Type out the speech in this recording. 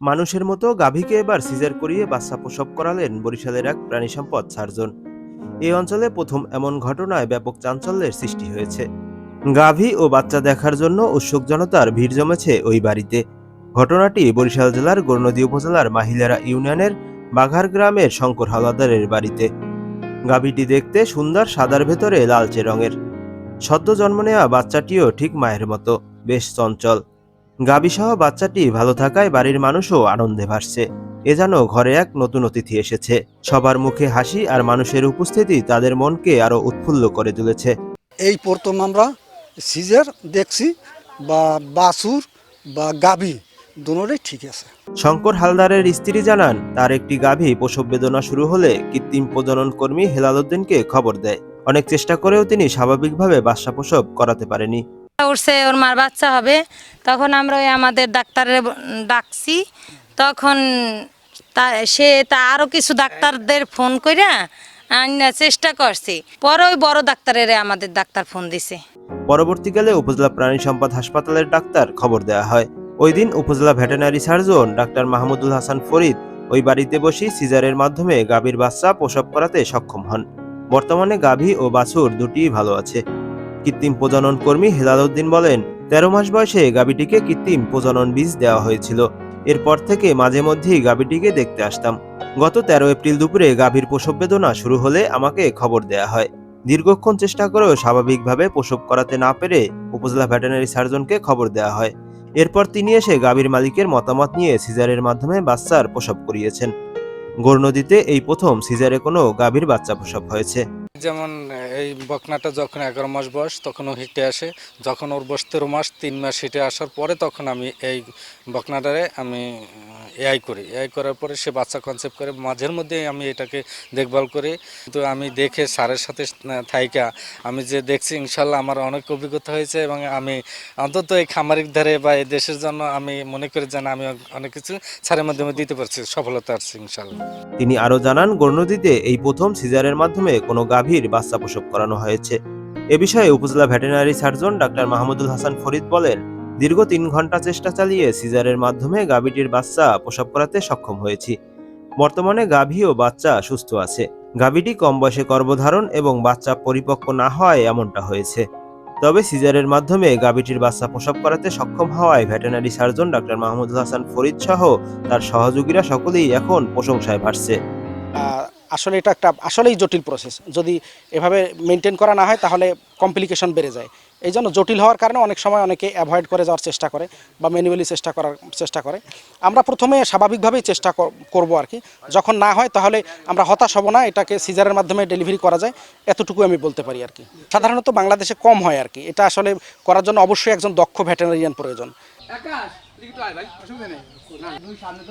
মানুষের মতো গাভীকে এবার সিজার করিয়ে বাচ্চা প্রসব করালেন বরিশালের এক প্রাণী সম্পদ সার্জন। এই অঞ্চলে প্রথম এমন ঘটনায় ব্যাপক চাঞ্চল্যের সৃষ্টি হয়েছে। গাভী ও বাচ্চা দেখার জন্য উৎসুক জনতার ভিড় জমেছে ওই বাড়িতে। ঘটনাটি বরিশাল জেলার গৌরনদী উপজেলার মাহিলারা ইউনিয়নের বাঘার গ্রামের শঙ্কর হাওলাদারের বাড়িতে। গাভীটি দেখতে সুন্দর সাদার ভেতরে লালচে রঙের। সদ্য জন্ম নেওয়া বাচ্চাটিও ঠিক মায়ের মতো, বেশ চঞ্চল। গাভীসহ বাচ্চাটি ভালো থাকায় বাড়ির মানুষও আনন্দে ভাসছে। এ যেন ঘরে এক নতুন অতিথি এসেছে। সবার মুখে হাসি আর মানুষের উপস্থিতি তাদের মনকে আরও উৎফুল্ল করে তুলেছে। এই প্রথম আমরা সিজার দেখছি বা বাসুর বা গাভী দুটোই ঠিক আছে। শঙ্কর হালদারের স্ত্রী জানান তার একটি গাভী প্রসব বেদনা শুরু হলে কৃত্রিম প্রজনন কর্মী হেলাল উদ্দিনকে খবর দেয়। অনেক চেষ্টা করেও তিনি স্বাভাবিকভাবে বাচ্চা প্রসব করাতে পারেনি। উঠছে, ওর মার বাচ্চা হবে। তখন আমরা ওই আমাদের ডাক্তারের ডাকছি। তখন তা, সে তা আরও কিছু ডাক্তারদের ফোন কইরা আইনা চেষ্টা করছি। পরে ওই বড় ডাক্তারের আমাদের ডাক্তার ফোন দিছে। পরবর্তীকালে উপজেলা প্রাণী সম্পদ হাসপাতালের ডাক্তার খবর দেওয়া হয়। ওই দিন উপজেলা veterinary surgeon doctor Mahmudul Hasan Farid ওই বাড়িতে বসে সিজারের মাধ্যমে গাভীর বাচ্চা প্রসব করাতে সক্ষম হন। বর্তমানে গাভী ও বাছুর দুটিই ভালো আছে। কৃত্রিম প্রজনন কর্মী হেলালউদ্দিন বলেন, তেরো মাস বয়সে গাভীটিকে কৃত্রিম প্রজনন বীজ দেওয়া হয়েছিল। এরপর থেকে মাঝে মধ্যেই গাভীটিকে দেখতে আসতাম। গত তেরো এপ্রিল দুপুরে গাভীর প্রসব বেদনা শুরু হলে আমাকে খবর দেয়া হয়। দীর্ঘক্ষণ চেষ্টা করেও স্বাভাবিকভাবে প্রসব করাতে না পেরে উপজেলা ভেটেনারি সার্জনকে খবর দেওয়া হয়। এরপর তিনি এসে গাভীর মালিকের মতামত নিয়ে সিজারের মাধ্যমে বাচ্চার প্রসব করিয়েছেন। গৌরনদীতে এই প্রথম সিজারে কোনো গাভীর বাচ্চা প্রসব হয়েছে। যেমন, এই বকনাটা যখন এগারো মাস বয়স, তখন ও হিটে আসে। যখন ওর বয়স তেরো মাস, তিন মাস হিটে আসার পরে তখন আমি এই বকনাটারে আমি এআই করি। এআই করার পরে সে বাচ্চা কনসেপ্ট করে, মাঝের মধ্যে আমি এটাকে দেখভাল করি। কিন্তু আমি দেখে স্যারের সাথে থাইকা, আমি যে দেখছি, ইনশাল্লাহ আমার অনেক অভিজ্ঞতা হয়েছে এবং আমি অন্তত এই খামারিক ধারে বা এই দেশের জন্য আমি মনে করি যেন আমি অনেক কিছু স্যারের মাধ্যমে দিতে পারছি, সফলতা আসছে, ইনশাল্লাহ। তিনি আরও জানান গৌরনদীতে এই প্রথম সিজারের মাধ্যমে কোনো গাভীর বাচ্চা প্রসব করানো হয়েছে। এ বিষয়ে উপজেলা veterinary surgeon doctor Mahmudul Hasan Farid বলেন, দীর্ঘ তিন ঘণ্টা চেষ্টা চালিয়ে সিজারের মাধ্যমে গাভীটির বাচ্চা প্রসব করাতে সক্ষম হয়েছি। বর্তমানে গাভী ও বাচ্চা সুস্থ আছে। গাভীটি কম বয়সে গর্ভধারণ এবং বাচ্চা পরিপক্ক না হওয়ায় এমনটা হয়েছে। তবে সিজারের মাধ্যমে গাভীটির বাচ্চা প্রসব করাতে সক্ষম হওয়ায় veterinary surgeon doctor Mahmudul Hasan Farid সহ তার সহযোগীরা সকলেই এখন প্রশংসায় ভাসছে। আসলে এটা একটা, আসলেই জটিল প্রসেস যদি এভাবে মেনটেন করা না হয়, তাহলে কমপ্লিকেশন বেড়ে যায়। এই জন্য জটিল হওয়ার কারণে অনেক সময় অনেকে অ্যাভয়েড করে যাওয়ার চেষ্টা করে বা ম্যানুয়ালি চেষ্টা করার, চেষ্টা করে। আমরা প্রথমে স্বাভাবিকভাবেই চেষ্টা কর- করব আর কি। যখন না হয়, তাহলে আমরা হতাশ হব না, এটাকে সিজারের মাধ্যমে ডেলিভারি করা যায় এতটুকু আমি বলতে পারি আর কি। সাধারণত বাংলাদেশে কম হয় আর কি। এটা আসলে করার জন্য অবশ্যই একজন দক্ষ ভেটেরিনারিয়ান প্রয়োজন। ভাই, অসুবিধা নেই। সামনে